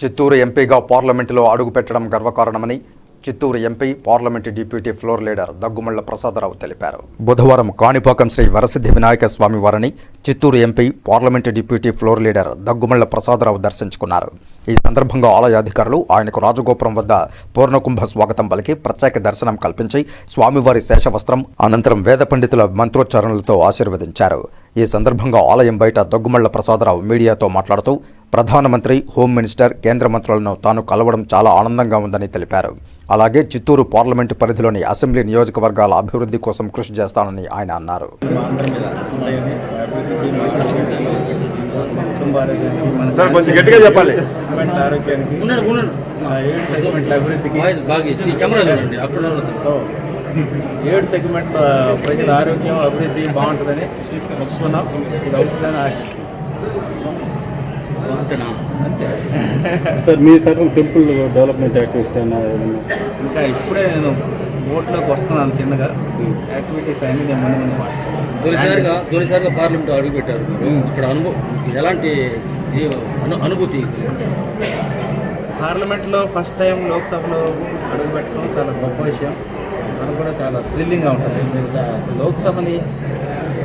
చిత్తూరు ఎంపీగా పార్లమెంటులో అడుగుపెట్టడం గర్వకారణమని Chittoor MP parliament deputy floor leader Daggumalla Prasadarao తెలిపారు. బుధవారం కాణిపాకం శ్రీ వరసిద్ధి వినాయక స్వామి వారిని Chittoor MP parliament deputy floor leader Daggumalla Prasadarao దర్శించుకున్నారు. ఈ సందర్భంగా ఆలయ అధికారులు ఆయనకు రాజగోపురం వద్ద పూర్ణకుంభ స్వాగతం పలికి ప్రత్యేక దర్శనం కల్పించి స్వామివారి శేషవస్త్రం అనంతరం వేద పండితుల మంత్రోచ్చారణలతో ఆశీర్వదించారు. ఈ సందర్భంగా ఆలయం బయట దగ్గుమళ్ళ ప్రసాదరావు మీడియాతో మాట్లాడుతూ ప్రధానమంత్రి హోం మినిస్టర్ కేంద్ర మంత్రులను తాను కలవడం చాలా ఆనందంగా ఉందని తెలిపారు. అలాగే చిత్తూరు పార్లమెంటు పరిధిలోని అసెంబ్లీ నియోజకవర్గాల అభివృద్ధి కోసం కృషి చేస్తానని ఆయన అన్నారు. ఏడు సెగ్మెంట్ ప్రజల ఆరోగ్యం అభివృద్ధి బాగుంటుందని తీసుకొని ఒప్పుకున్నాం. ఇది అవుతుందని ఆశిస్తున్నాం. అంతేనా? అంతే. సార్ మీ తరఫున టెంపుల్ డెవలప్మెంట్ యాక్టివిటీస్ ఇంకా ఇప్పుడే నేను బోట్లోకి వస్తున్నాను చిన్నగా. యాక్టివిటీస్ అన్ని నేను ముందు ముందు మాట్లాడతాను. తొలిసారిగా తొలిసారిగా పార్లమెంట్ అడుగు పెట్టారు మీరు. ఇక్కడ అనుభవం ఎలాంటి అనుభూతి? పార్లమెంట్లో ఫస్ట్ టైం లోక్సభలో అడుగు పెట్టడం చాలా గొప్ప విషయం. మనకు కూడా చాలా థ్రిల్లింగ్గా ఉంటుంది. మీరు అసలు లోక్సభని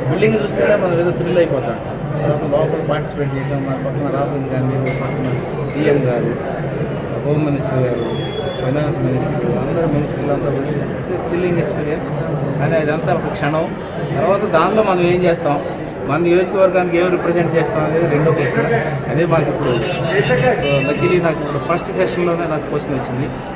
బిల్డింగ్ చూస్తేనే మనం ఏదో థ్రిల్ అయిపోతాం. తర్వాత లోపల పార్టిసిపేట్ చేయడం మా పక్కన రాహుల్ గాంధీ ఓ పక్కన పిఎం గారు హోమ్ మినిస్టర్ గారు ఫైనాన్స్ మినిస్టర్ అందరు మినిస్టర్లు అంతా థ్రిల్లింగ్ ఎక్స్పీరియన్స్ కానీ అదంతా ఒక క్షణం. తర్వాత దానిలో మనం ఏం చేస్తాం? మన నియోజకవర్గానికి ఏం రిప్రజెంట్ చేస్తాం అనేది రెండో క్వశ్చన్ అదే మాకు ఇప్పుడు సో లక్కీలీ నాకు ఇప్పుడు ఫస్ట్ సెషన్లోనే నాకు క్వశ్చన్ వచ్చింది.